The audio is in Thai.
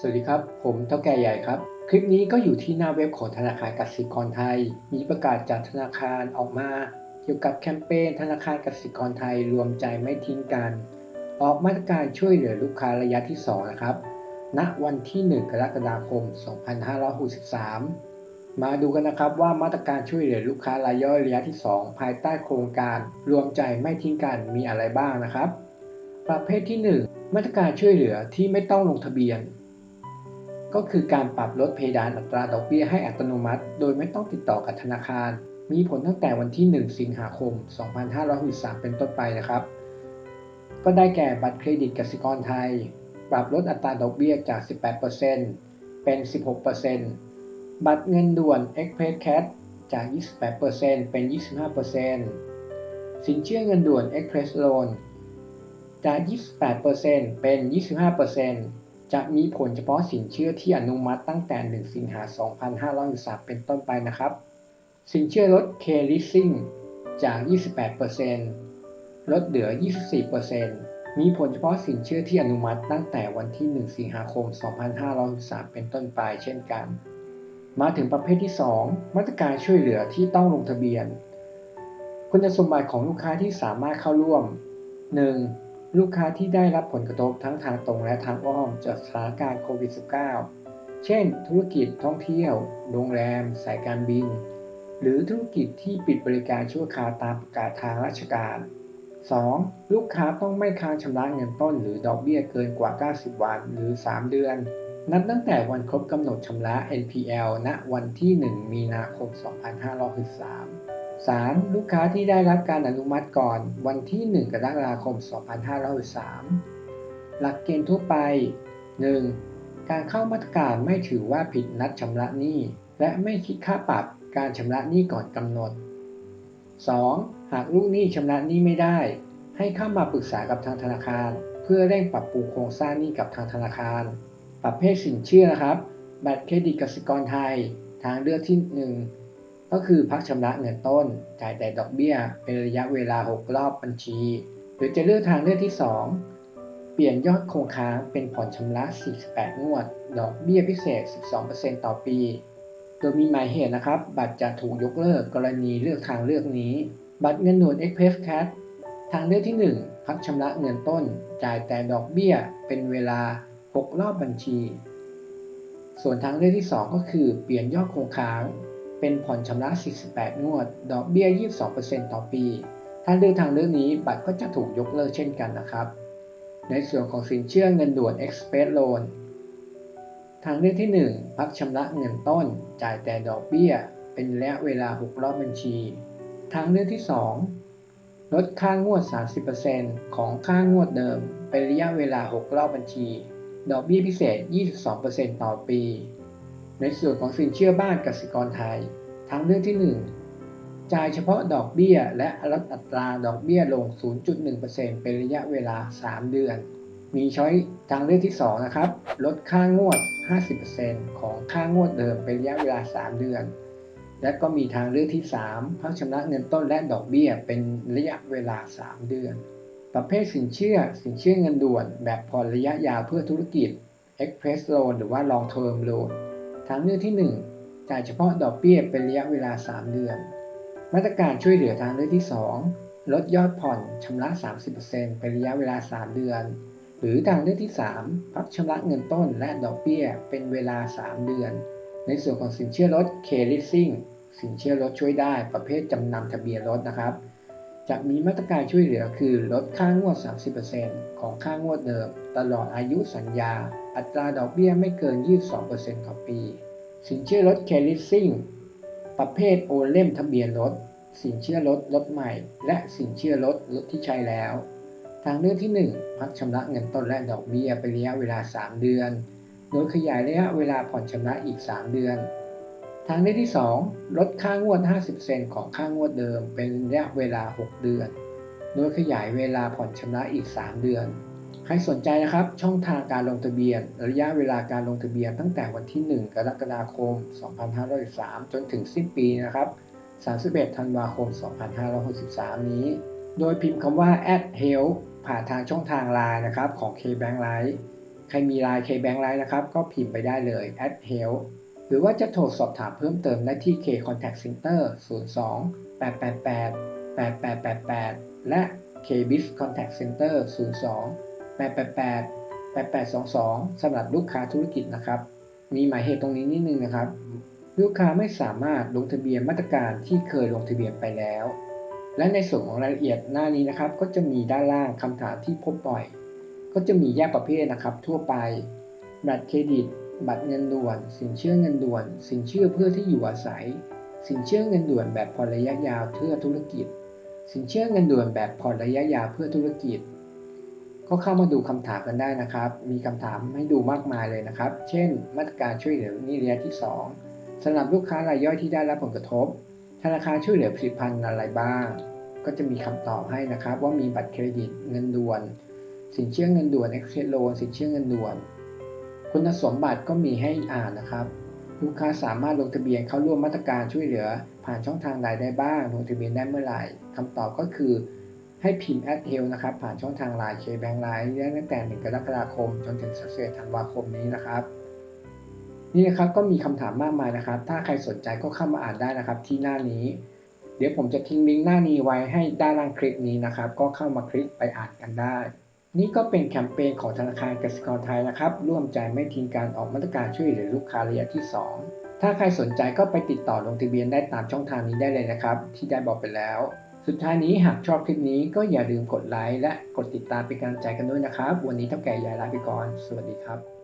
สวัสดีครับ ผมเท่าแก่ใหญ่ครับ คลิปนี้ก็อยู่ที่หน้าเว็บของธนาคารกสิกรไทย มีประกาศจากธนาคารออกมา เกี่ยวกับแคมเปญธนาคารกสิกรไทยรวมใจไม่ทิ้งกัน ออกมาตรการช่วยเหลือลูกค้าระยะที่ 2 นะครับ ณ วันที่ 1 กรกฎาคม 2563 มาดูกันนะครับว่ามาตรการช่วยเหลือลูกค้ารายย่อยระยะที่ 2 ภายใต้โครงการ รวมใจไม่ทิ้งกันมีอะไรบ้างนะครับ ประเภทที่ 1 มาตรการช่วยเหลือที่ไม่ต้องลงทะเบียน ก็คือการปรับลดเพดานอัตราดอกเบี้ยให้อัตโนมัติ โดยไม่ต้องติดต่อกับธนาคาร มีผลตั้งแต่วันที่ 1 สิงหาคม 2563 เป็นต้นไปนะครับ ก็ได้แก่บัตรเครดิตกสิกรไทย ปรับลดอัตราดอกเบี้ยจาก 18%เป็น 16%บัตรเงินด่วน Express Cash จาก 28%เป็น 25%สินเชื่อเงินด่วน Express Loan จาก 28%เป็น 25% จะมีผลเฉพาะสินเชื่อที่อนุมัติตั้งแต่ 1 สิงหา 2563 เป็นต้นไปนะครับ สินเชื่อลด K-Leasing จาก 28%ลดเหลือ 24%มีผลเฉพาะสินเชื่อที่อนุมัติตั้งแต่วันที่ 1 สิงหาคม 2563 เป็นต้นไปเช่นกัน มาถึงประเภทที่ 2 มาตรการช่วยเหลือที่ต้องลงทะเบียน คุณสมบัติของลูกค้าที่สามารถเข้าร่วม 1. ลูกค้าที่ได้รับผลกระทบทั้งทางตรงและทางอ้อมจากสถานการณ์โควิด -19 เช่น ธุรกิจท่องเที่ยว โรงแรม สายการบิน หรือธุรกิจที่ปิดบริการชั่วคราวตามประกาศทางราชการ 2. ลูกค้าต้องไม่ค้างชำระเงินต้นหรือดอกเบี้ยเกินกว่า 90 วันหรือ 3 เดือน นับตั้งแต่วันครบกำหนดชำระ NPL ณ วันที่ 1 มีนาคม 2563 3. ลูกค้าที่ได้รับการอนุมัติก่อนวันที่ 1 กรกฎาคม 2563หลักเกณฑ์ทั่วไป 1. การเข้ามาตรการไม่ถือว่าผิดนัดชำระหนี้และไม่คิดค่าปรับการชำระหนี้ก่อนกำหนด 2. หากลูกหนี้ชำระหนี้ไม่ได้ ให้เข้ามาปรึกษากับทางธนาคาร เพื่อเร่งปรับปรุงโครงสร้างหนี้กับทางธนาคาร ประเภทสินเชื่อนะครับ บัตรเครดิตกสิกรไทย ทางเลือกที่ 1 ก็คือพักชำระเงินต้น จ่ายแต่ดอกเบี้ย เป็นระยะเวลา 6 รอบบัญชี หรือจะเลือกทางเลือกที่ 2 เปลี่ยนยอดคงค้างเป็นผ่อนชำระ 48 งวด ดอกเบี้ยพิเศษ 12%ต่อปี โดยมีหมายเหตุนะครับ บัตรจะถูกยกเลิกกรณีเลือกทางเลือกนี้ บัตรเงินด่วน Express Cash ทางเลือกที่ 1 พักชำระเงินต้น จ่ายแต่ดอกเบี้ย เป็นเวลา 6 รอบบัญชี ส่วนทางเลือกที่ 2 ก็คือ เปลี่ยนยอดคงค้าง เป็นผ่อนชำระ 48 งวด ดอกเบี้ย 22%ต่อปี ถ้าเลือกทางเลือกนี้บัตรก็จะถูกยกเลิกเช่นกันนะครับ ในส่วนของสินเชื่อเงินด่วน Express Loan ทางเลือกที่ 1 พักชำระเงินต้น จ่ายแต่ดอกเบี้ย เป็นระยะเวลา 6 รอบบัญชี ทางเลือกที่ 2 ลดค่างวด 30%ของค่างวดเดิม เป็นระยะเวลา 6 รอบบัญชี ดอกเบี้ยพิเศษ 22%ต่อปี ในส่วนของสินเชื่อบ้านกสิกรไทย ทางเลือกที่ 1 จ่ายเฉพาะดอกเบี้ย และลดอัตราดอกเบี้ยลง 0.1%เป็นระยะเวลา 3 เดือน มีช้อยทางเลือกที่ 2 นะครับ ลดค่างวด 50%ของค่างวดเดิมเป็นระยะเวลา 3 เดือน และก็มีทางเลือกที่ 3 พักชำระเงินต้นและดอกเบี้ยเป็นระยะเวลา 3 เดือน ประเภทสินเชื่อ สินเชื่อเงินด่วน แบบผ่อนระยะยาวเพื่อธุรกิจ Express Loan หรือว่า Long Term Loan ทางเลือกที่ 1 จ่ายเฉพาะดอกเบี้ยเป็นระยะเวลา 3 เดือน มาตรการช่วยเหลือทางเลือกที่ 2 ลดยอดผ่อนชำระ 30%เป็นระยะเวลา 3 เดือน หรือทางเลือกที่ 3 พักชำระเงินต้นและดอกเบี้ยเป็นเวลา 3 เดือน ในส่วนของสินเชื่อรถ K-Leasing สินเชื่อรถช่วยได้ประเภทจำนำทะเบียนรถนะครับ จะมีมาตรการช่วยเหลือคือลดค่างวด 30%ของค่างวดเดิม ตลอดอายุสัญญา อัตราดอกเบี้ยไม่เกิน 22%ต่อปี สินเชื่อรถ K-Leasing ประเภทโอนเล่มทะเบียนรถ สินเชื่อรถรถใหม่ และสินเชื่อรถรถที่ใช้แล้ว ทางเลือกที่ 1 พักชำระเงินต้นและดอกเบี้ยเป็นระยะเวลา 3 เดือน โดยขยายระยะเวลาผ่อนชำระอีก 3 เดือน ทางเลือกที่ 2 ลดค่างวด 50%ของค่างวดเดิมเป็นระยะเวลา 6 เดือน โดยขยายเวลาผ่อนชำระอีก 3 เดือน ใครสนใจนะครับ ช่องทางการลงทะเบียน ระยะเวลาการลงทะเบียนตั้งแต่วันที่ 1 กรกฎาคม 2563 จนถึงสิ้นปีนะครับ 31 ธันวาคม 2563 นี้ โดยพิมพ์คำว่า at health ผ่านทางช่องทางไลน์นะครับของ KBank Live ใครมีไลน์ KBank ไลน์นะครับ ก็พิมพ์ไปได้เลย at help หรือว่าจะโทรสอบถามเพิ่มเติมได้ที่ K Contact Center 02 888 8888 และ K Biz Contact Center 02 888 8822สำหรับลูกค้าธุรกิจนะครับ มีหมายเหตุตรงนี้นิดนึงนะครับ ลูกค้าไม่สามารถลงทะเบียนมาตรการที่เคยลงทะเบียนไปแล้ว และในส่วนของรายละเอียดหน้านี้นะครับ ก็จะมีด้านล่างคำถามที่พบบ่อย ก็จะมีแยกประเภทนะครับ ทั่วไป บัตรเครดิต บัตรเงินด่วน สินเชื่อเงินด่วน สินเชื่อเพื่อที่อยู่อาศัย สินเชื่อเงินด่วนแบบผ่อนระยะยาวเพื่อธุรกิจ สินเชื่อเงินด่วนแบบผ่อนระยะยาวเพื่อธุรกิจ ก็เข้ามาดูคำถามกันได้นะครับ มีคำถามให้ดูมากมายเลยนะครับ เช่น มาตรการช่วยเหลือหนี้ระยะที่ 2สำหรับลูกค้ารายย่อยที่ได้รับผลกระทบ ธนาคารช่วยเหลือผลิตภัณฑ์อะไรบ้าง ก็จะมีคำตอบให้นะครับ ว่ามีบัตรเครดิตเงินด่วน สินเชื่อเงินด่วน Exchange Loan สินเชื่อเงินด่วน คุณสมบัติก็มีให้อ่านนะครับ ลูกค้าสามารถลงทะเบียนเข้าร่วมมาตรการช่วยเหลือ ผ่านช่องทางใดได้บ้าง ลงทะเบียนได้เมื่อไหร่คำตอบก็คือ ให้พิมพ์ at help นะครับผ่านช่องทาง Line KBank Line ได้ตั้งแต่1กรกฎาคม จนถึง31ธันวาคมนี้นะครับ นี่นะครับก็มีคำถามมากมายนะครับ ถ้าใครสนใจก็เข้ามาอ่านได้นะครับที่หน้านี้ เดี๋ยวผมจะทิ้งลิงก์หน้านี้ไว้ให้ด้านล่างคลิปนี้นะครับ ก็เข้ามาคลิกไปอ่านกันได้ นี่ก็เป็นแคมเปญของธนาคารกสิกรไทยนะครับ ร่วมใจไม่ทิ้งการออกมาตรการช่วยเหลือลูกค้าระยะที่ 2 ถ้าใครสนใจก็ไปติดต่อลงทะเบียนได้ตามช่องทางนี้ได้เลยนะครับ ที่ได้บอกไปแล้ว สุดท้ายนี้หากชอบคลิปนี้ก็อย่าลืมกดไลค์และกดติดตามเป็นกำลังใจกันด้วยนะครับ วันนี้เท่าแก่ยายลาไปก่อน สวัสดีครับ